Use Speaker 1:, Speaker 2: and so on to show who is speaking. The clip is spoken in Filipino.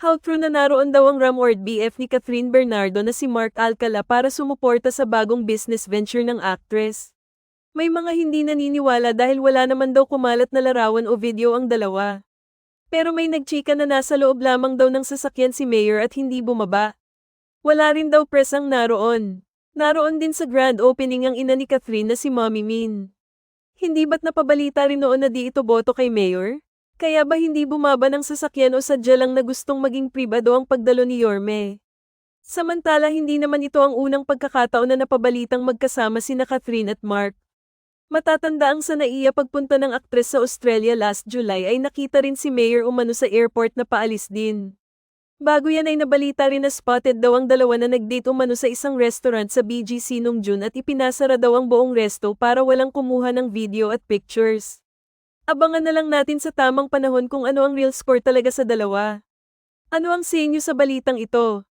Speaker 1: How true na naroon daw ang Ramord BF ni Catherine Bernardo na si Mark Alcala para sumuporta sa bagong business venture ng actress. May mga hindi naniniwala dahil wala naman daw kumalat na larawan o video ang dalawa. Pero may nagchika na nasa loob lamang daw ng sasakyan si Mayor at hindi bumaba. Wala rin daw press ang naroon. Naroon din sa grand opening ang ina ni Catherine na si Mommy Min. Hindi ba't napabalita rin noon na di ito boto kay Mayor? Kaya ba hindi bumaba ng sasakyan o sadya lang na gustong maging pribado ang pagdalo ni Yorme? Samantala hindi naman ito ang unang pagkakataon na napabalitang magkasama sina Catherine at Mark. Matatanda ang sa pagpunta ng aktres sa Australia last July ay nakita rin si Mayor umano sa airport na paalis din. Bago yan ay nabalita rin na spotted daw ang dalawa na nag-date umano sa isang restaurant sa BGC nung June at ipinasara daw ang buong resto para walang kumuha ng video at pictures. Abangan na lang natin sa tamang panahon kung ano ang real score talaga sa dalawa. Ano ang sa inyo sa balitang ito?